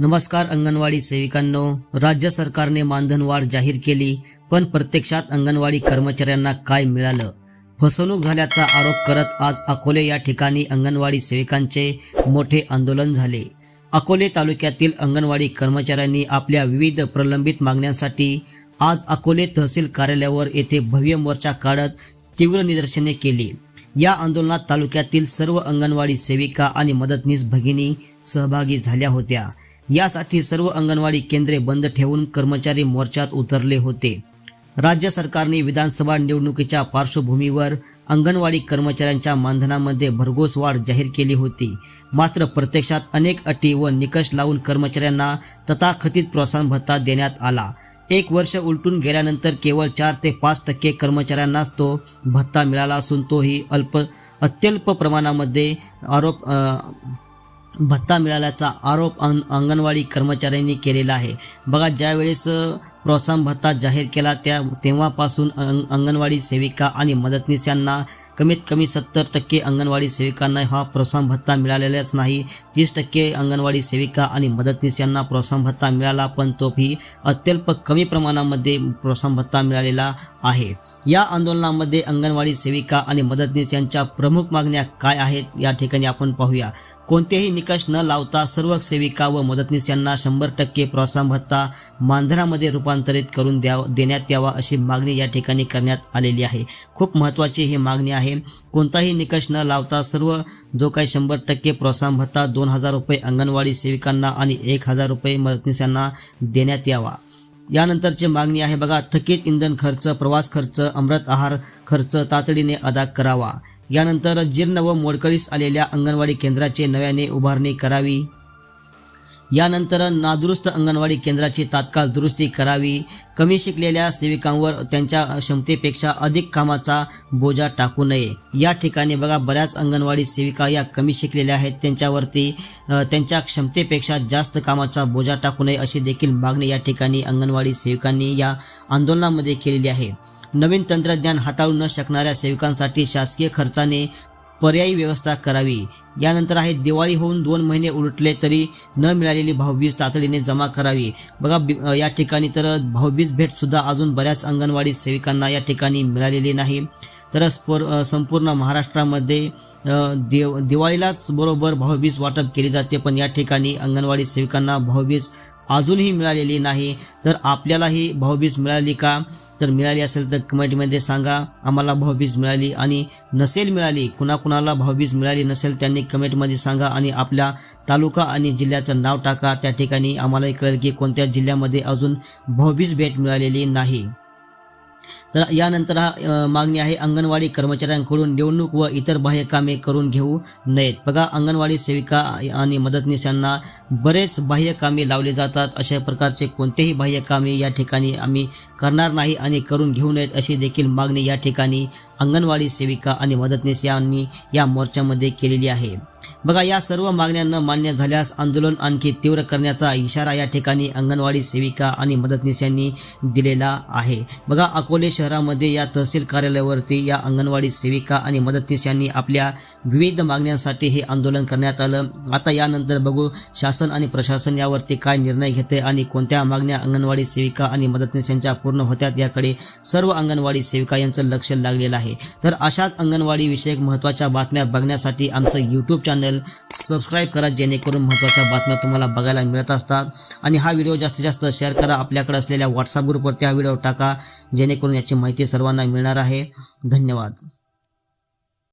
नमस्कार अंगणवाडी सेविकांनो. राज्य सरकारने मानधनवाढ जाहीर केली पण प्रत्यक्षात अंगणवाडी कर्मचाऱ्यांना काय मिळालं? फसवणूक झाल्याचा आरोप करत आज अकोले या ठिकाणी अंगणवाडी सेविकांचे मोठे आंदोलन झाले. अकोले तालुक्यातील अंगणवाडी कर्मचाऱ्यांनी आपल्या विविध प्रलंबित मागण्यांसाठी आज अकोले तहसील कार्यालयावर येथे भव्य मोर्चा काढत तीव्र निदर्शने केली. या आंदोलनात तालुक्यातील सर्व अंगणवाडी सेविका आणि मदतनीस भगिनी सहभागी झाल्या होत्या. यासाठी सर्व अंगणवाडी केंद्रे बंद ठेवून कर्मचारी मोर्चात उतरले होते. राज्य सरकारने विधानसभा निवडणुकीच्या पार्श्वभूमीवर अंगणवाडी कर्मचाऱ्यांच्या मानधनामध्ये भरघोस वाढ जाहीर केली होती. मात्र प्रत्यक्षात अनेक अटी व निकष लावून कर्मचाऱ्यांना तथाकथित प्रोत्साहन भत्ता देण्यात आला. एक वर्ष उलटून गेल्यानंतर केवळ चार ते पाच टक्के कर्मचाऱ्यांनाच तो भत्ता मिळाला असून तोही अल्प अत्यल्प प्रमाणामध्ये आरोप आ, भत्ता मिळाल्याचा आरोप अंग अंगणवाडी कर्मचाऱ्यांनी केलेला आहे. बघा ज्यावेळेस प्रोत्साहन भत्ता जाहीर केला. त्या तेव्हापासून अंग अंगणवाडी सेविका आणि मदतनीस यांना कमीत कमी सत्तर टक्के अंगणवाडी सेविकांना हा प्रोत्साहन भत्ता मिळालेलाच नाही. तीस टक्के अंगणवाडी सेविका आणि मदतनीस यांना प्रोत्साहन भत्ता मिळाला पण तोही अत्यल्प कमी प्रमाणामध्ये प्रोत्साहन भत्ता मिळालेला आहे. या आंदोलनामध्ये अंगणवाडी सेविका आणि मदतनीस यांच्या प्रमुख मागण्या काय आहेत या ठिकाणी आपण पाहूया. कोणतेही निकष न लावता सर्व सेविका व मदतनीस यांना शंभर टक्के प्रोत्साहन भत्ता मानधनामध्ये रूपांतरित करून द्याव देण्यात यावा अशी मागणी या ठिकाणी करण्यात आलेली आहे. खूप महत्त्वाची ही मागणी आहे. कोणताही निकष न लावता सर्व जो काही शंभर टक्के प्रोत्साहन भत्ता दोन हजार रुपये अंगणवाडी सेविकांना आणि एक हजार रुपये मदतनीसांना देण्यात यावा. यानंतरची मागणी आहे बघा थकीत इंधन खर्च प्रवास खर्च अमृत आहार खर्च तातडीने अदा करावा. यानंतर जीर्ण व मोडकळीस आलेल्या अंगणवाडी केंद्राचे नव्याने उभारणी करावी. यानंतर नादुरुस्त अंगणवाडी केंद्राची तात्काळ दुरुस्ती करावी. कमी शिकलेल्या सेविकांवर त्यांच्या क्षमतेपेक्षा अधिक कामाचा बोजा टाकू नये. या ठिकाणी बघा बऱ्याच अंगणवाडी सेविका या कमी शिकलेल्या आहेत. त्यांच्यावरती त्यांच्या क्षमतेपेक्षा जास्त कामाचा बोजा टाकू नये अशी देखील मागणी या ठिकाणी अंगणवाडी सेविकांनी या आंदोलनामध्ये केलेली आहे. नवीन तंत्रज्ञान हाताळू न शकणाऱ्या सेविकांसाठी शासकीय खर्चाने पर्यायी व्यवस्था करावी. यानंतर आहे दिवाळी होऊन दोन महिने उलटले तरी न मिळालेली भाऊबीज तातडीने जमा करावी. बघा या ठिकाणी तर भाऊबीज भेटसुद्धा अजून बऱ्याच अंगणवाडी सेविकांना या ठिकाणी मिळालेली नाही. तर स्पोर संपूर्ण महाराष्ट्रामध्ये देव दिवाळीलाच बरोबर भाऊबीज वाटप केली जाते. पण या ठिकाणी अंगणवाडी सेविकांना भाऊबीज अजूनही मिळालेली नाही. तर आपल्यालाही भाऊबीज मिळाली का? तर मिळाली असेल तर कमेंटमध्ये सांगा. आम्हाला भाऊबीज मिळाली आणि नसेल मिळाली कुणाकुणाला भाऊबीज मिळाली नसेल त्यांनी कमेंटमध्ये सांगा आणि आपल्या तालुका आणि जिल्ह्याचं नाव टाका. त्या ठिकाणी आम्हालाही कळेल की कोणत्या जिल्ह्यामध्ये अजून भाऊबीज भेट मिळालेली नाही. तर यानंतर हा मागणी आहे अंगणवाडी कर्मचाऱ्यांकडून निवडणूक व इतर बाह्य कामे करून घेऊ नयेत. बघा अंगणवाडी सेविका आणि मदतनीस यांना बरेच बाह्य कामे लावले जातात. अशा प्रकारचे कोणतेही बाह्य कामे या ठिकाणी आम्ही करणार नाही आणि करून घेऊ नयेत अशी देखील मागणी या ठिकाणी अंगणवाडी सेविका आणि मदतनीस यांनी या मोर्चामध्ये केलेली आहे. बघा या सर्व मागण्यांना मान्य झाल्यास आंदोलन आणखी तीव्र करण्याचा इशारा या ठिकाणी अंगणवाडी सेविका आणि मदतनीस यांनी दिलेला आहे. बघा अकोले शहरामध्ये या तहसील कार्यालयावरती या अंगणवाडी सेविका आणि मदतनीस यांनी आपल्या विविध मागण्यांसाठी हे आंदोलन करण्यात आलं. आता यानंतर बघू शासन आणि प्रशासन यावरती काय निर्णय घेते आणि कोणत्या मागण्या अंगणवाडी सेविका आणि मदतनीस यांच्या पूर्ण होत्यात याकडे सर्व अंगणवाडी सेविका यांचं लक्ष लागलेलं आहे. तर अशाच अंगणवाडी विषयक महत्त्वाच्या बातम्या बघण्यासाठी आमचं यूट्यूब चॅनल सबस्क्राईब करा जेणेकरून महत्त्वाच्या बातम्या तुम्हाला बघायला मिळत असतात. आणि हा व्हिडिओ जास्तीत जास्त शेअर करा आपल्याकडे असलेल्या व्हॉट्सअप ग्रुपवरती हा व्हिडिओ टाका जेणेकरून याची माहिती सर्वांना मिळणार आहे. धन्यवाद.